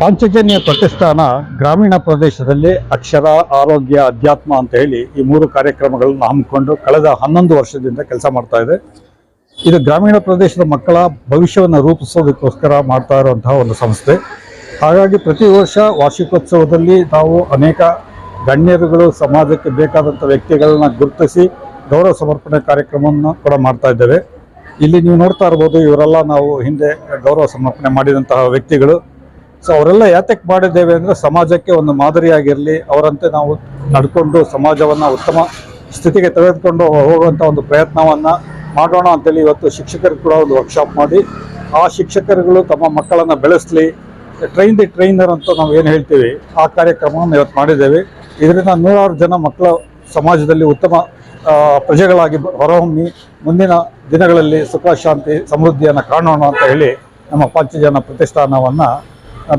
ಪಾಂಚಜನ್ಯ ಪ್ರತಿಷ್ಠಾನ ಗ್ರಾಮೀಣ ಪ್ರದೇಶದಲ್ಲಿ ಅಕ್ಷರ, ಆರೋಗ್ಯ, ಅಧ್ಯಾತ್ಮ ಅಂತ ಹೇಳಿ ಈ ಮೂರು ಕಾರ್ಯಕ್ರಮಗಳನ್ನು ಹಮ್ಮಿಕೊಂಡು ಕಳೆದ ಹನ್ನೊಂದು ವರ್ಷದಿಂದ ಕೆಲಸ ಮಾಡ್ತಾ ಇದೆ. ಇದು ಗ್ರಾಮೀಣ ಪ್ರದೇಶದ ಮಕ್ಕಳ ಭವಿಷ್ಯವನ್ನು ರೂಪಿಸೋದಕ್ಕೋಸ್ಕರ ಮಾಡ್ತಾ ಇರುವಂತಹ ಒಂದು ಸಂಸ್ಥೆ. ಹಾಗಾಗಿ ಪ್ರತಿ ವರ್ಷ ವಾರ್ಷಿಕೋತ್ಸವದಲ್ಲಿ ನಾವು ಅನೇಕ ಗಣ್ಯರುಗಳು, ಸಮಾಜಕ್ಕೆ ಬೇಕಾದಂಥ ವ್ಯಕ್ತಿಗಳನ್ನ ಗುರುತಿಸಿ ಗೌರವ ಸಮರ್ಪಣೆ ಕಾರ್ಯಕ್ರಮವನ್ನು ಕೂಡ ಮಾಡ್ತಾ ಇದ್ದೇವೆ. ಇಲ್ಲಿ ನೀವು ನೋಡ್ತಾ ಇರ್ಬೋದು, ಇವರೆಲ್ಲ ನಾವು ಹಿಂದೆ ಗೌರವ ಸಮರ್ಪಣೆ ಮಾಡಿದಂತಹ ವ್ಯಕ್ತಿಗಳು. ಸೊ ಅವರೆಲ್ಲ ಯಾತಕ್ಕೆ ಮಾಡಿದ್ದೇವೆ ಅಂದರೆ ಸಮಾಜಕ್ಕೆ ಒಂದು ಮಾದರಿಯಾಗಿರಲಿ, ಅವರಂತೆ ನಾವು ನಡ್ಕೊಂಡು ಸಮಾಜವನ್ನು ಉತ್ತಮ ಸ್ಥಿತಿಗೆ ತೆಗೆದುಕೊಂಡು ಹೋಗುವಂಥ ಒಂದು ಪ್ರಯತ್ನವನ್ನು ಮಾಡೋಣ ಅಂತೇಳಿ ಇವತ್ತು ಶಿಕ್ಷಕರು ಕೂಡ ಒಂದು ವರ್ಕ್ಶಾಪ್ ಮಾಡಿ. ಆ ಶಿಕ್ಷಕರುಗಳು ತಮ್ಮ ಮಕ್ಕಳನ್ನು ಬೆಳೆಸಲಿ ಟ್ರೈನ್ ದಿ ಟ್ರೈನರ್ ಅಂತ ನಾವು ಏನು ಹೇಳ್ತೀವಿ, ಆ ಕಾರ್ಯಕ್ರಮವನ್ನು ಇವತ್ತು ಮಾಡಿದ್ದೇವೆ. ಇದರಿಂದ ನೂರಾರು ಜನ ಮಕ್ಕಳ ಸಮಾಜದಲ್ಲಿ ಉತ್ತಮ ಪ್ರಜೆಗಳಾಗಿ ಹೊರಹೊಮ್ಮಿ ಮುಂದಿನ ದಿನಗಳಲ್ಲಿ ಸುಖ, ಶಾಂತಿ, ಸಮೃದ್ಧಿಯನ್ನು ಕಾಣೋಣ ಅಂತ ಹೇಳಿ ನಮ್ಮ ಪಂಚಜನ ಪ್ರತಿಷ್ಠಾನವನ್ನು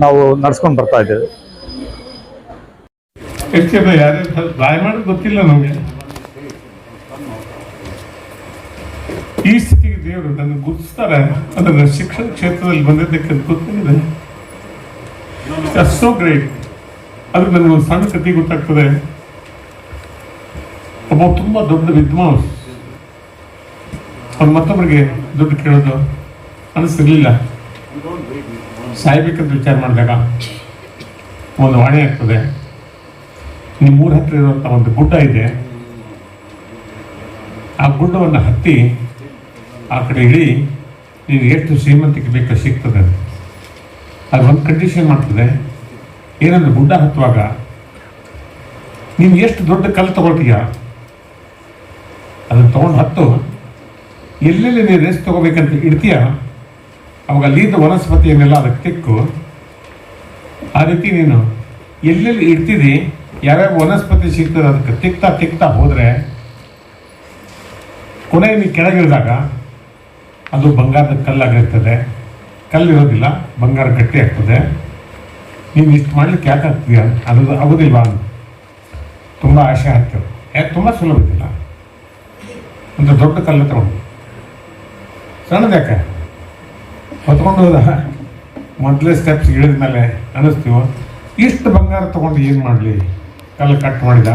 ನಾವು ನಡೆಸ್ಕೊಂಡು ಬರ್ತಾ ಇದ್ದೇವೆ. ಗೊತ್ತಿಲ್ಲ ನಮಗೆ. ಈ ಸ್ಥಿತಿಗೆ ದೇವರು ನನ್ನ ಗುರುತಿಸ್ತಾರೆ. ಅದನ್ನು ಶಿಕ್ಷಣ ಕ್ಷೇತ್ರದಲ್ಲಿ ಬಂದಿದ್ದಕ್ಕೆ ಗೊತ್ತಿದೆ ಸೋ ಗ್ರೇಟ್ ಅದು ನನಗೆ ಒಂದು ಸಣ್ಣ ಕಥೆ ಗೊತ್ತಾಗ್ತದೆ. ಒಬ್ಬ ತುಂಬ ದೊಡ್ಡ ವಿದ್ವಾಂಸ. ಅವ್ನು ಮತ್ತೊಬ್ಬರಿಗೆ ದುಡ್ಡು ಕೇಳೋದು ಅನಿಸ್ತಿರ್ಲಿಲ್ಲ ಸಾಯ್ಬೇಕಂತ ವಿಚಾರ ಮಾಡಿದಾಗ ಒಂದು ವಾಣಿ ಆಗ್ತದೆ. ನಿಮ್ಮ ಊರ ಹತ್ರ ಇರುವಂಥ ಒಂದು ಗುಡ್ಡ ಇದೆ. ಆ ಗುಡ್ಡವನ್ನು ಹತ್ತಿ ಆ ಕಡೆ ಇಳಿ ನೀನು ಎಷ್ಟು ಶ್ರೀಮಂತಿಕೆ ಬೇಕೋ ಸಿಗ್ತದೆ ಅದು. ಒಂದು ಕಂಡೀಷನ್ ಮಾಡ್ತದೆ. ಏನಂದ್ರೆ ಗುಡ್ಡ ಹತ್ತುವಾಗ ನೀನು ಎಷ್ಟು ದೊಡ್ಡ ಕಲ್ಲು ತಗೊಳ್ತೀಯ? ಅದನ್ನು ತೊಗೊಂಡು ಹತ್ತು. ಎಲ್ಲೆಲ್ಲಿ ನೀನು ರೆಸ್ಟ್ ತೊಗೋಬೇಕಂತ ಇಡ್ತೀಯ? ಅವಾಗ ಅಲ್ಲಿದ್ದ ವನಸ್ಪತಿಯನ್ನೆಲ್ಲ ಅದಕ್ಕೆ ತಿಕ್ಕು. ಆ ರೀತಿ ನೀನು ಎಲ್ಲೆಲ್ಲಿ ಇಡ್ತಿದ್ದಿ? ಯಾವ್ಯಾವ ವನಸ್ಪತಿ ಸಿಗ್ತದೆ ಅದಕ್ಕೆ ತಿಕ್ತಾ ತಿಕ್ತಾ ಹೋದರೆ, ಕೊನೆಗೆ ನೀ ಕೆಳಗಿಳಿದಾಗ ಅದು ಬಂಗಾರದ ಕಲ್ಲಾಗಿರ್ತದೆ. ಕಲ್ಲಿರೋದಿಲ್ಲ, ಬಂಗಾರ ಗಟ್ಟಿ ಆಗ್ತದೆ. ನೀನು ಇಷ್ಟು ಮಾಡ್ಲಿಕ್ಕೆ ಯಾಕೆ ಆಗ್ತೀಯ ಅದು ಆಗೋದಿಲ್ವಾ ತುಂಬ ಆಸೆ ಆಗ್ತದೆ. ಯಾಕೆ ತುಂಬ ಸುಲಭ ಇದಿಲ್ಲ. ಒಂದು ದೊಡ್ಡ ಕಲ್ಲು ತಗೊಂಡು. ಸಣ್ಣದು ಯಾಕೆ? ಹೊತ್ಕೊಂಡು ಹೋದ. ಮೊದಲೇ ಸ್ಟೆಪ್ಸ್ ಇಳಿದ ಮೇಲೆ ಅನ್ನಿಸ್ತೀವೋ ಇಷ್ಟು ಬಂಗಾರ ತೊಗೊಂಡು ಏನು ಮಾಡಲಿ? ಕಲ್ಲು ಕಟ್ ಮಾಡಿದ.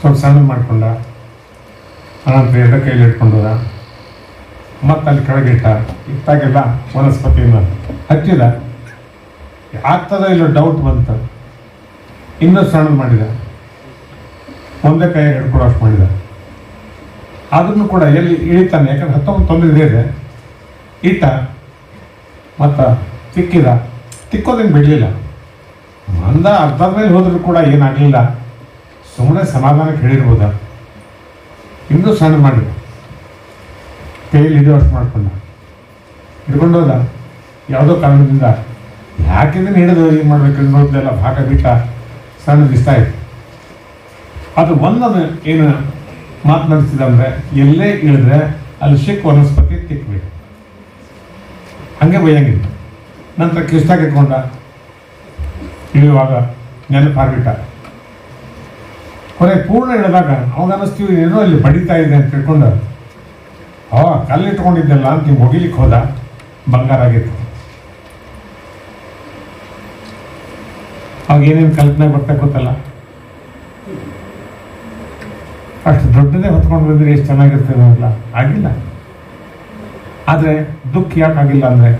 ಸ್ವಲ್ಪ ಸಣ್ಣ ಮಾಡಿಕೊಂಡ. ಅನಂತರ ಎಡ ಕೈಲಿ ಇಟ್ಕೊಂಡು ಮತ್ತೆ ಅಲ್ಲಿ ಕೆಳಗಿಟ್ಟ ಇತ್ತಾಗೆಲ್ಲ ವನಸ್ಪತಿಯನ್ನು ಹಚ್ಚಿದ. ಆಗ್ತದ ಇಲ್ಲ ಡೌಟ್ ಬಂತು. ಇನ್ನೂ ಸಣ್ಣ ಮಾಡಿದ. ಒಂದೇ ಕೈ ಹಿಡ್ಕೊಡೋ ಅಷ್ಟು ಮಾಡಿದ. ಅದನ್ನು ಕೂಡ ಎಲ್ಲಿ ಇಳಿತಾನೆ? ಯಾಕಂದ್ರೆ ಹತ್ತೊಂಬತ್ತು ತೊಂದರೆ ಇದೆ. ಇಟ್ಟ, ಮತ್ತು ತಿಕ್ಕಿದ. ತಿಕ್ಕೋದಂಗೆ ಬಿಡಲಿಲ್ಲ. ಅಂದ ಅರ್ಧದ ಮೇಲೆ ಹೋದ್ರೂ ಕೂಡ ಏನಾಗಲಿಲ್ಲ. ಸುಮ್ಮನೆ ಸಮಾಧಾನಕ್ಕೆ ಹೇಳಿರ್ಬೋದ? ಇನ್ನೂ ಸಣ್ಣ ಮಾಡಿ ಕೈಯಲ್ಲಿ ಇದು ಅಷ್ಟು ಮಾಡ್ಕೊಂಡ. ಹೋದ? ಯಾವುದೋ ಕಾರಣದಿಂದ? ಯಾಕೆಂದ್ರೆ ಹಿಡಿದು ಏನು ಮಾಡಬೇಕು ಅನ್ನೋದೆಲ್ಲ ಭಾಗ ಬಿಟ್ಟ ಸಣ್ಣ ಇತ್ತು. ಅದು ಒಂದನ್ನು ಏನು ಮಾತನಾಡಿಸಿದ ಅಂದರೆ ಎಲ್ಲೇ ಇಳಿದ್ರೆ ಅಲ್ಲಿ ಶಿಕ್ ವನಸ್ಪತಿ ತಿಕ್ಬೇಕು ಹಂಗೆ ಬೈಯಂಗಿಲ್ಲ ನಂತರ ಕೃಷ್ಣ ಇಟ್ಕೊಂಡ ಇಳಿಯುವಾಗ ನೆನಪಾಗ್ಬಿಟ್ಟ ಕೊನೆ ಪೂರ್ಣ ಇಳಿದಾಗ ಅವಾಗ ಅನ್ನಿಸ್ತೀವಿ ಏನೋ ಅಲ್ಲಿ ಬಡಿತಾ ಇದೆ ಅಂತ ತಿಳ್ಕೊಂಡ. ಅವ ಕಲ್ಲು ಇಟ್ಕೊಂಡಿದ್ದೆಲ್ಲ ಅಂತ ನೀವು ಹೊಗಿಲಿಕ್ಕೆ ಹೋದ? ಬಂಗಾರ ಆಗಿತ್ತು. ಅವಾಗ ಏನೇನು ಕಲ್ಪನೆ ಬರ್ತಾ ಗೊತ್ತಲ್ಲ? ಅಷ್ಟು ದೊಡ್ಡದೇ ಹೊತ್ಕೊಂಡು ಬಂದ್ರೆ ಎಷ್ಟು ಚೆನ್ನಾಗಿರ್ತದೆ ಅಲ್ಲ ಆಗಿಲ್ಲ. ಆದರೆ ದುಃಖ ಯಾಕೆ ಆಗಿಲ್ಲ ಅಂದರೆ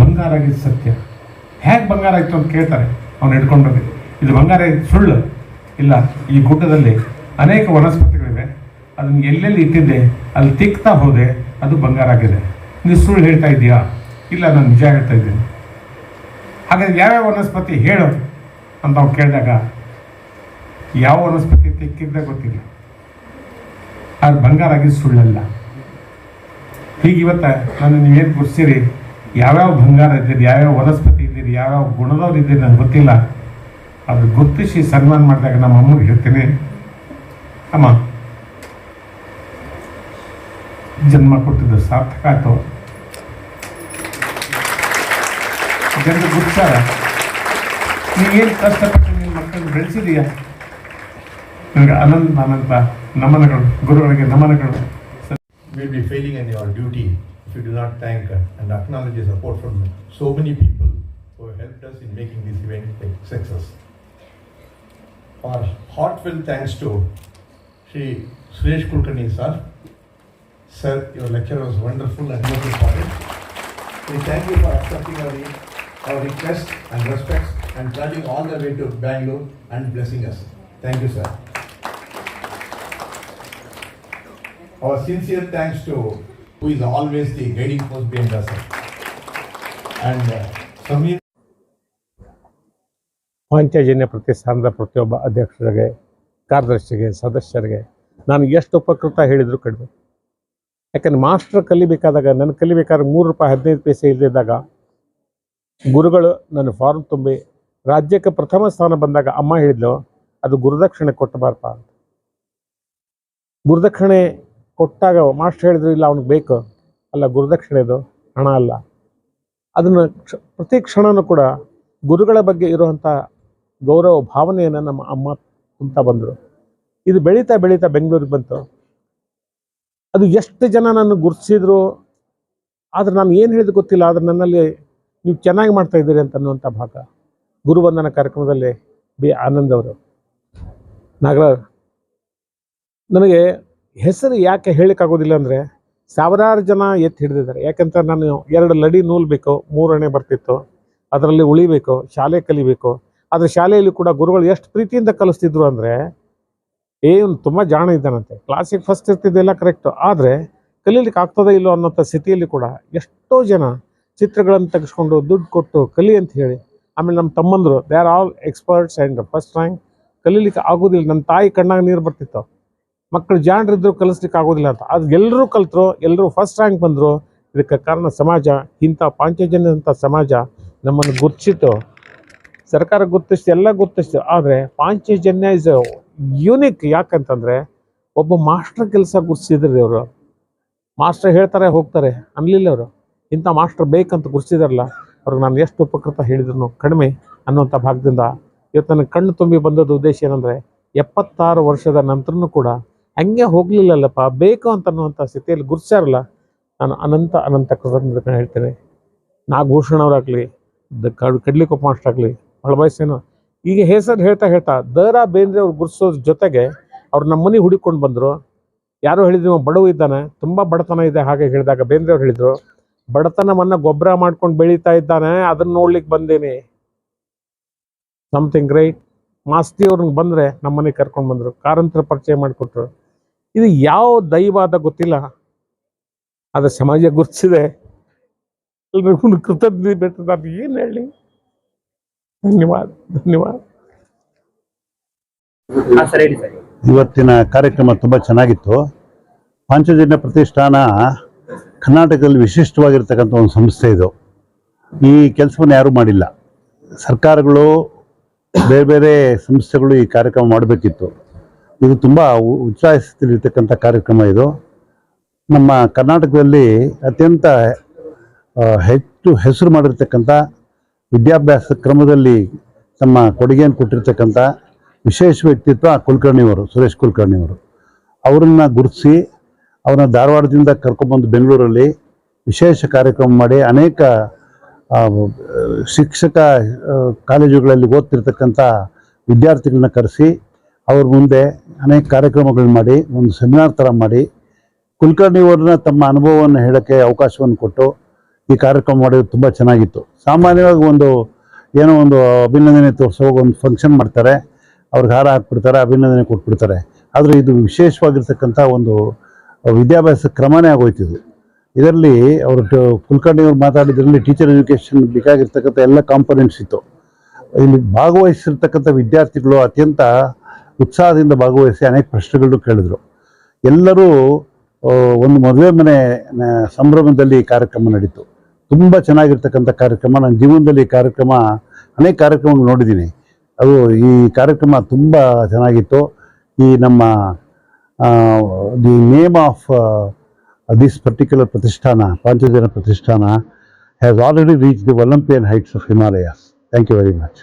ಬಂಗಾರ ಆಗಿದ್ದು ಸತ್ಯ. ಹೇಗೆ ಬಂಗಾರ ಆಯಿತು ಅಂತ ಕೇಳ್ತಾರೆ. ಅವ್ನು ಹಿಡ್ಕೊಂಡೋಗಿ ಇದು ಬಂಗಾರ ಇದು ಸುಳ್ಳು. ಇಲ್ಲ, ಈ ಗುಡ್ಡದಲ್ಲಿ ಅನೇಕ ವನಸ್ಪತಿಗಳಿವೆ. ಅದನ್ನು ಎಲ್ಲೆಲ್ಲಿ ಇಟ್ಟಿದ್ದೆ, ಅಲ್ಲಿ ತಿಕ್ತಾ ಹೋದೆ, ಅದು ಬಂಗಾರ ಆಗಿದೆ. ನೀವು ಸುಳ್ಳು ಹೇಳ್ತಾ ಇದ್ದೀಯಾ? ಇಲ್ಲ, ನಾನು ನಿಜ ಹೇಳ್ತಾ ಇದ್ದೀನಿ. ಹಾಗಾದ್ರೆ ಯಾವ್ಯಾವ ವನಸ್ಪತಿ ಹೇಳು ಅಂತ ಅವ್ನು ಕೇಳಿದಾಗ, ಯಾವ ವನಸ್ಪತಿ ತಿಕ್ಕಿದ್ದೆ ಗೊತ್ತಿಲ್ಲ. ಅದು ಬಂಗಾರ ಆಗಿದ್ದು ಸುಳ್ಳಲ್ಲ. ಹೀಗೆ ಇವತ್ತ ನಾನು ನೀವೇನು ಯಾವ ಯಾವ್ಯಾವ ಬಂಗಾರ ಇದ್ದೀರಿ ಯಾವ್ಯಾವ ವನಸ್ಪತಿ ಇದ್ದೀರಿ ಯಾವ್ಯಾವ ಗುಣದವ್ರು ಇದ್ದೀರಿ ನನಗೆ ಗೊತ್ತಿಲ್ಲ. ಅದು ಗುರುತಿಸಿ ಸನ್ಮಾನ ಮಾಡಿದಾಗ ನಮ್ಮ ಅಮ್ಮಗೆ ಹೇಳ್ತೀನಿ. ಅಮ್ಮ, ಜನ್ಮ ಕೊಟ್ಟಿದ್ದು ಸಾರ್ಥಕ ಆಯ್ತು. ಜನರು ಗುರ್ತಾರ ನೀವೇನು ಕಷ್ಟಪಟ್ಟು ನಿಮ್ಮ ಮಕ್ಕಳನ್ನು ಬೆಳೆಸಿದೀಯ? ನನಗೆ ಅನಂತ ಅನಂತ. ನಮನಗಳು ಗುರುಗಳಿಗೆ ನಮನಗಳು You will be failing in your duty if you do not thank and acknowledge the support from so many people helped us in making this event a success. Our heartfelt thanks to Sri Suresh Kulkarni sir. Sir, your lecture was wonderful and most important. We thank you for accepting our, our request and respects and traveling all the way to Bangalore and blessing us. Thank you, sir. Our sincere thanks to who is always the guiding force behind us. And uh, Samir Panchajanya ಪ್ರತಿಷ್ಠಾನದ ಪ್ರತಿಯೊಬ್ಬ ಅಧ್ಯಕ್ಷರಿಗೆ ಕಾರ್ಯದರ್ಶಿಗೆ ಸದಸ್ಯರಿಗೆ ನಾನು ಎಷ್ಟು ಉಪಕೃತ ಹೇಳಿದ್ರು ಕಡಿಮೆ ಯಾಕಂದ್ರೆ ಮಾಸ್ಟರ್ ಕಲಿಬೇಕಾದಾಗ ನನ್ನ ಕಲಿಬೇಕಾದ್ರೆ ಮೂರು ರೂಪಾಯಿ ಹದಿನೈದು ಪೈಸೆ ಇಲ್ಲದಿದ್ದಾಗ ಗುರುಗಳು ನನ್ನ ಫಾರ್ಮ್ ತುಂಬಿ ರಾಜ್ಯಕ್ಕೆ ಪ್ರಥಮ ಸ್ಥಾನ ಬಂದಾಗ ಅಮ್ಮ ಹೇಳಿದ್ಲು ಅದು ಗುರುದಕ್ಷಿಣೆ ಕೊಟ್ಟಬಾರಪ್ಪ ಅಂತ ಗುರುದಕ್ಷಿಣೆ ಕೊಟ್ಟಾಗ ಮಾಸ್ಟರ್ ಹೇಳಿದ್ರು, ಇಲ್ಲ, ಅವ್ನಿಗೆ ಬೇಕು. ಅಲ್ಲ, ಗುರುದಕ್ಷಿಣೆದು, ಹಣ ಅಲ್ಲ. ಅದನ್ನು ಕ್ಷ, ಪ್ರತಿ ಕ್ಷಣನೂ ಕೂಡ ಗುರುಗಳ ಬಗ್ಗೆ ಇರುವಂಥ ಗೌರವ, ಭಾವನೆಯನ್ನು ನಮ್ಮ ಅಮ್ಮ ಅಂತ ಬಂದರು. ಇದು ಬೆಳೀತಾ ಬೆಳೀತಾ ಬೆಂಗಳೂರಿಗೆ ಬಂತು. ಅದು ಎಷ್ಟು ಜನ ನನ್ನ ಗುರುತಿಸಿದ್ರು, ಆದ್ರೆ ನಾನು ಏನು ಹೇಳಿದ ಗೊತ್ತಿಲ್ಲ, ಆದ್ರೆ ನನ್ನಲ್ಲಿ ನೀವು ಚೆನ್ನಾಗಿ ಮಾಡ್ತಾ ಇದ್ದೀರಿ ಅಂತ ಅನ್ನುವಂಥ ಭಾಗ. ಗುರುವಂದನ ಕಾರ್ಯಕ್ರಮದಲ್ಲಿ ಬಿ ಆನಂದ್ ಅವರು. ನಾಗರಾಜ್, ನನಗೆ ಹೆಸರು ಯಾಕೆ ಹೇಳಕ್ಕಾಗೋದಿಲ್ಲ ಅಂದರೆ ಸಾವಿರಾರು ಜನ ಎತ್ತಿ ಹಿಡಿದಿದ್ದಾರೆ. ಯಾಕಂತ ನಾನು ಎರಡು ಲಡಿ ನೂಲ್ಬೇಕು ಮೂರನೇ ಬರ್ತಿತ್ತು. ಅದರಲ್ಲಿ ಉಳಿಬೇಕು ಶಾಲೆ ಕಲಿಬೇಕು. ಆದರೆ ಶಾಲೆಯಲ್ಲಿ ಕೂಡ ಗುರುಗಳು ಎಷ್ಟು ಪ್ರೀತಿಯಿಂದ ಕಲಿಸ್ತಿದ್ರು ಅಂದರೆ ಏನು ತುಂಬ ಜಾಣ ಇದ್ದಾನಂತೆ. ಕ್ಲಾಸಿಗೆ ಫಸ್ಟ್ ಇರ್ತಿದ್ದೆಲ್ಲ ಕರೆಕ್ಟು ಆದರೆ ಕಲೀಲಿಕ್ಕೆ ಆಗ್ತದೋ ಇಲ್ಲೋ ಅನ್ನೋಂಥ ಸ್ಥಿತಿಯಲ್ಲಿ ಕೂಡ ಎಷ್ಟೋ ಜನ ಚಿತ್ರಗಳನ್ನು ತೆಗೆಸ್ಕೊಂಡು ದುಡ್ಡು ಕೊಟ್ಟು ಕಲಿ ಅಂತ ಹೇಳಿ, ಆಮೇಲೆ ನಮ್ಮ ತಮ್ಮಂದರು they are all experts and first rank ಕಲೀಲಿಕ್ಕೆ ಆಗೋದಿಲ್ಲ. ನನ್ನ ತಾಯಿ ಕಣ್ಣಾಗ ನೀರು ಬರ್ತಿತ್ತು. ಮಕ್ಕಳು ಜಾಣರಿದ್ರು ಕಲಿಸ್ಲಿಕ್ಕೆ ಆಗೋದಿಲ್ಲ ಅಂತ. ಅದು ಎಲ್ಲರೂ ಕಲ್ತರು ಎಲ್ಲರೂ ಫಸ್ಟ್ ರ್ಯಾಂಕ್ ಬಂದರು. ಇದಕ್ಕೆ ಕಾರಣ ಸಮಾಜ. ಇಂಥ ಪಾಂಚಜನ್ಯದಂಥ ಸಮಾಜ ನಮ್ಮನ್ನು ಗುರ್ತಿಸಿತು ಸರ್ಕಾರ ಗುರ್ತಿಸ್ತು, ಎಲ್ಲ ಗುರ್ತಿಸ್ತು. ಆದರೆ ಪಾಂಚಜನ್ಯ ಇಸ್ ಯೂನಿಕ್ ಯಾಕಂತಂದರೆ ಒಬ್ಬ ಮಾಸ್ಟರ್ ಕೆಲಸ ಗುರುತಿಸಿದ್ರು ಅವರು ಮಾಸ್ಟರ್ ಹೇಳ್ತಾರೆ, ಹೋಗ್ತಾರೆ. ಅನ್ಲಿಲ್ಲ ಅವರು ಇಂಥ ಮಾಸ್ಟರ್ ಬೇಕಂತ ಗುರುತಿಸಿದಾರಲ್ಲ, ಅವ್ರಿಗೆ ನಾನು ಎಷ್ಟು ಉಪಕೃತ ಹೇಳಿದ್ರು ಕಡಿಮೆ ಅನ್ನುವಂಥ ಭಾಗದಿಂದ ಇವತ್ತು ನನಗೆ ಕಣ್ಣು ತುಂಬಿ ಬಂದದ್ದು ಉದ್ದೇಶ ಏನಂದರೆ ಎಪ್ಪತ್ತಾರು ವರ್ಷದ ನಂತರನೂ ಕೂಡ ಹಂಗೆ ಹೋಗ್ಲಿಲ್ಲಲ್ಲಪ್ಪ, ಬೇಕು ಅಂತ ಅನ್ನುವಂಥ ಸ್ಥಿತಿಯಲ್ಲಿ ಗುರ್ತಿಸಾರಲ್ಲ ನಾನು ಅನಂತ ಅನಂತ ಕೃತಜ್ಞತೆ ಹೇಳ್ತೇನೆ. ನಾಗಭೂಷಣ ಅವರಾಗಲಿ, ದ ಕಡ್ ಕಡ್ಲಿಕೊಪ್ಪ ಮಾಸ್ಟರ್ ಆಗಲಿ, ಹೊಳಬಯಸೇನು. ಈಗ ಹೆಸರು ಹೇಳ್ತಾ ಹೇಳ್ತಾ ದ ರಾ ಬೇಂದ್ರೆ ಅವ್ರು ಗುರ್ಸೋದ್ರ ಜೊತೆಗೆ ಅವ್ರು ನಮ್ಮ ಮನೆ ಹುಡುಕೊಂಡು ಬಂದರು. ಯಾರೋ ಹೇಳಿದ್ರು ಬಡವ ಇದ್ದಾನೆ, ತುಂಬ ಬಡತನ ಇದೆ ಹಾಗೆ ಹೇಳಿದಾಗ ಬೇಂದ್ರೆ ಅವ್ರು ಹೇಳಿದರು. ಬಡತನವನ್ನು ಗೊಬ್ಬರ ಮಾಡ್ಕೊಂಡು ಬೆಳೀತಾ ಇದ್ದಾನೆ, ಅದನ್ನ ನೋಡ್ಲಿಕ್ಕೆ ಬಂದೇನೆ. ಸಮಥಿಂಗ್ ರೈಟ್ ಮಾಸ್ತಿ ಅವ್ರನ್ನ ಬಂದರೆ ನಮ್ಮ ಮನೆಗೆ ಕರ್ಕೊಂಡು ಬಂದರು, ಕಾರಂತರ ಪರಿಚಯ ಮಾಡಿಕೊಟ್ರು. ಇದು ಯಾವ ದೈವಾದ ಗೊತ್ತಿಲ್ಲ. ಅದು ಸಮಾಜ ಗುರುತಿಸಿದೆ. ಎಲ್ರಿಗೂ ಕೃತಜ್ಞತೆ ಬಿಟ್ಟು ನಾನು ಏನು ಹೇಳಿ? ಧನ್ಯವಾದ ಧನ್ಯವಾದ. ಇವತ್ತಿನ ಕಾರ್ಯಕ್ರಮ ತುಂಬ ಚೆನ್ನಾಗಿತ್ತು. ಪಾಂಚಜನ್ಯ ಪ್ರತಿಷ್ಠಾನ ಕರ್ನಾಟಕದಲ್ಲಿ ವಿಶಿಷ್ಟವಾಗಿರ್ತಕ್ಕಂಥ ಒಂದು ಸಂಸ್ಥೆ ಇದು. ಈ ಕೆಲಸವನ್ನು ಯಾರೂ ಮಾಡಿಲ್ಲ. ಸರ್ಕಾರಗಳು ಬೇರೆ ಬೇರೆ ಸಂಸ್ಥೆಗಳು ಈ ಕಾರ್ಯಕ್ರಮ ಮಾಡಬೇಕಿತ್ತು. ಇದು ತುಂಬ ಉತ್ಸಾಹಿಸ್ತಿರ್ತಕ್ಕಂಥ ಕಾರ್ಯಕ್ರಮ ಇದು. ನಮ್ಮ ಕರ್ನಾಟಕದಲ್ಲಿ ಅತ್ಯಂತ ಹೆಚ್ಚು ಹೆಸರು ಮಾಡಿರ್ತಕ್ಕಂಥ ವಿದ್ಯಾಭ್ಯಾಸ ಕ್ರಮದಲ್ಲಿ ತಮ್ಮ ಕೊಡುಗೆಯನ್ನು ಕೊಟ್ಟಿರ್ತಕ್ಕಂಥ ವಿಶೇಷ ವ್ಯಕ್ತಿತ್ವ ಕುಲಕರ್ಣಿಯವರು, ಸುರೇಶ್ ಕುಲಕರ್ಣಿಯವರು. ಅವರನ್ನು ಗುರುತಿಸಿ, ಅವ್ರನ್ನ ಧಾರವಾಡದಿಂದ ಕರ್ಕೊಂಡ್ಬಂದು ಬೆಂಗಳೂರಲ್ಲಿ ವಿಶೇಷ ಕಾರ್ಯಕ್ರಮ ಮಾಡಿ ಅನೇಕ ಶಿಕ್ಷಕ ಕಾಲೇಜುಗಳಲ್ಲಿ ಓದ್ತಿರ್ತಕ್ಕಂಥ ವಿದ್ಯಾರ್ಥಿಗಳನ್ನ ಕರೆಸಿ, ಅವ್ರ ಮುಂದೆ ಅನೇಕ ಕಾರ್ಯಕ್ರಮಗಳನ್ನ ಮಾಡಿ, ಒಂದು ಸೆಮಿನಾರ್ ಥರ ಮಾಡಿ ಕುಲಕರ್ಣಿಯವ್ರನ್ನ ತಮ್ಮ ಅನುಭವವನ್ನು ಹೇಳೋಕ್ಕೆ ಅವಕಾಶವನ್ನು ಕೊಟ್ಟು ಈ ಕಾರ್ಯಕ್ರಮ ಮಾಡೋದು ತುಂಬ ಚೆನ್ನಾಗಿತ್ತು. ಸಾಮಾನ್ಯವಾಗಿ ಒಂದು ಏನೋ ಒಂದು ಅಭಿನಂದನೆ ತೋರಿಸೋ ಒಂದು ಫಂಕ್ಷನ್ ಮಾಡ್ತಾರೆ, ಅವ್ರಿಗೆ ಹಾರ ಹಾಕ್ಬಿಡ್ತಾರೆ, ಅಭಿನಂದನೆ ಕೊಟ್ಬಿಡ್ತಾರೆ. ಆದರೆ ಇದು ವಿಶೇಷವಾಗಿರ್ತಕ್ಕಂಥ ಒಂದು ವಿದ್ಯಾಭ್ಯಾಸ ಕ್ರಮನೇ ಆಗೋಯ್ತಿದ್ದು ಇದರಲ್ಲಿ ಅವರು ಕುಲಕರ್ಣಿಯವ್ರು ಮಾತಾಡಿದ್ರಲ್ಲಿ ಟೀಚರ್ ಎಜುಕೇಷನ್ ಬೇಕಾಗಿರ್ತಕ್ಕಂಥ ಎಲ್ಲ ಕಾಂಪೊನೆಂಟ್ಸ್ ಇತ್ತು. ಇಲ್ಲಿ ಭಾಗವಹಿಸಿರ್ತಕ್ಕಂಥ ವಿದ್ಯಾರ್ಥಿಗಳು ಅತ್ಯಂತ ಉತ್ಸಾಹದಿಂದ ಭಾಗವಹಿಸಿ ಅನೇಕ ಪ್ರಶ್ನೆಗಳನ್ನು ಕೇಳಿದ್ರು. ಎಲ್ಲರೂ ಒಂದು ಮದುವೆ ಮನೆ ಸಂಭ್ರಮದಲ್ಲಿ ಕಾರ್ಯಕ್ರಮ ನಡೀತು. ತುಂಬ ಚೆನ್ನಾಗಿರ್ತಕ್ಕಂಥ ಕಾರ್ಯಕ್ರಮ. ನನ್ನ ಜೀವನದಲ್ಲಿ ಕಾರ್ಯಕ್ರಮ, ಅನೇಕ ಕಾರ್ಯಕ್ರಮಗಳು ನೋಡಿದ್ದೀನಿ. ಅದು ಈ ಕಾರ್ಯಕ್ರಮ ತುಂಬ ಚೆನ್ನಾಗಿತ್ತು. ಈ ನಮ್ಮ the name of this particular ಪ್ರತಿಷ್ಠಾನ, ಪಾಂಚಜನ ಪ್ರತಿಷ್ಠಾನ has already reach the Olympian heights of Himalayas thank you very much